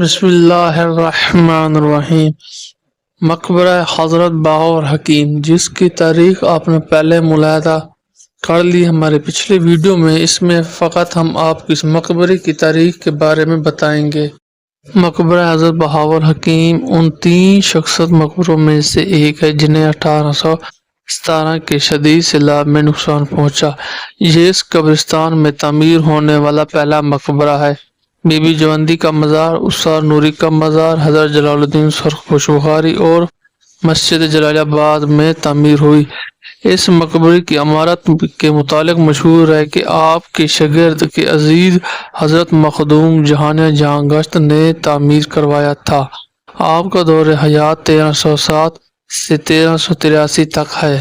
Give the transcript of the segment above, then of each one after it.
بسم اللہ الرحمن الرحیم۔ مقبرہ حضرت باور حکیم، جس کی تاریخ آپ نے پہلے ملاحظہ کر لی ہمارے پچھلے ویڈیو میں، اس میں فقط ہم آپ کو اس مقبرے کی تاریخ کے بارے میں بتائیں گے۔ مقبرہ حضرت بہاور حکیم، ان تین شخصت مقبروں میں سے ایک ہے، جنہیں اٹھارہ سو ستارہ کے شدید سیلاب میں نقصان پہنچا۔ یہ اس قبرستان میں تعمیر ہونے والا پہلا مقبرہ ہے۔ بی بی جوندی کا مزار اسار نوری کا مزار، حضرت جلال الدین سرخ پوش بخاری اور مسجد جلال آباد میں تعمیر ہوئی۔ اس مقبرے کی عمارت کے متعلق مشہور ہے کہ آپ کے شگرد کے عزیز حضرت مخدوم جہان جہاں گشت نے تعمیر کروایا تھا۔ آپ کا دور حیات تیرہ سو سات سے تیرہ سو تراسی تک ہے۔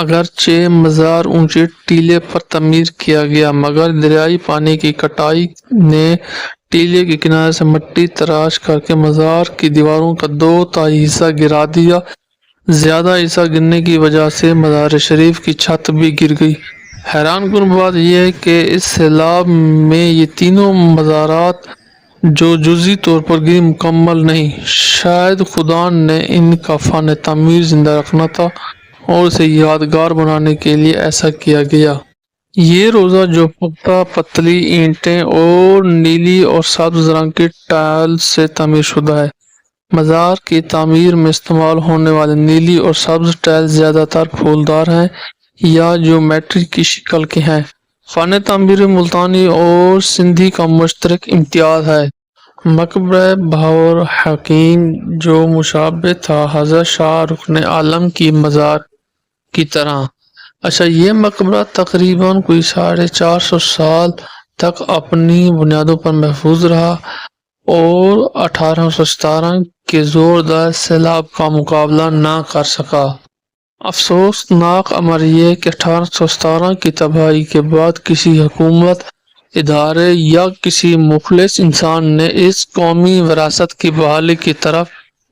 اگرچہ مزار اونچے ٹیلے پر تعمیر کیا گیا، مگر دریائی پانی کی کٹائی نے ٹیلے کے کنارے سے مٹی تراش کر کے مزار کی دیواروں کا دو تائی حصہ گرا دیا۔ زیادہ حصہ گرنے کی وجہ سے مزار شریف کی چھت بھی گر گئی۔ حیران کن بات یہ ہے کہ اس سیلاب میں یہ تینوں مزارات جو جزی طور پر گری مکمل نہیں، شاید خدا نے ان کا فن تعمیر زندہ رکھنا تھا۔ اور اسے یادگار بنانے کے لیے ایسا کیا گیا۔ یہ روزہ جو پختہ پتلی اینٹیں اور نیلی اور سبز رنگ کی ٹائل سے تعمیر شدہ ہے۔ مزار کی تعمیر میں استعمال ہونے والے نیلی اور سبز ٹائل زیادہ تر پھولدار ہیں یا جو میٹرک کی شکل کے ہیں۔ فن تعمیر ملتانی اور سندھی کا مشترک امتیاز ہے۔ مقبرہ بہور حکیم جو مشابہ تھا، حضرت شاہ رکن عالم کی مزار کی طرح۔ اچھا یہ مقبرہ تقریباً کوئی ساڑھے چار سو سال تک اپنی بنیادوں پر محفوظ رہا اور اٹھارہ سو ستارہ کے زوردار سیلاب کا مقابلہ نہ کر سکا۔ افسوسناک امر یہ کہ اٹھارہ سو ستارہ کی تباہی کے بعد کسی حکومت، ادارے یا کسی مخلص انسان نے اس قومی وراثت کی بحالی کی طرف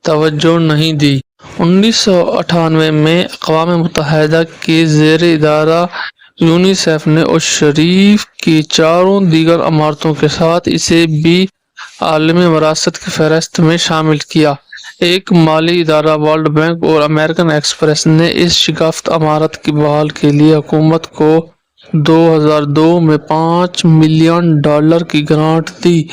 توجہ نہیں دی۔ انیس سو اٹھانوے میں اقوام متحدہ کے زیر ادارہ یونیسیف نے اس شریف کی چاروں دیگر عمارتوں کے ساتھ اسے بھی عالمی وراثت کی فہرست میں شامل کیا۔ ایک مالی ادارہ ورلڈ بینک اور امریکن ایکسپریس نے اس شگفت عمارت کی بحال کے لیے حکومت کو دو ہزار دو میں پانچ ملین ڈالر کی گرانٹ دی،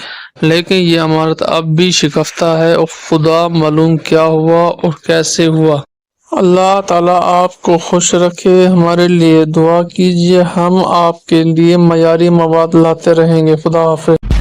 لیکن یہ عمارت اب بھی شکفتہ ہے اور خدا معلوم کیا ہوا اور کیسے ہوا۔ اللہ تعالیٰ آپ کو خوش رکھے، ہمارے لیے دعا کیجیے ہم آپ کے لیے معیاری مواد لاتے رہیں گے۔ خدا حافظ۔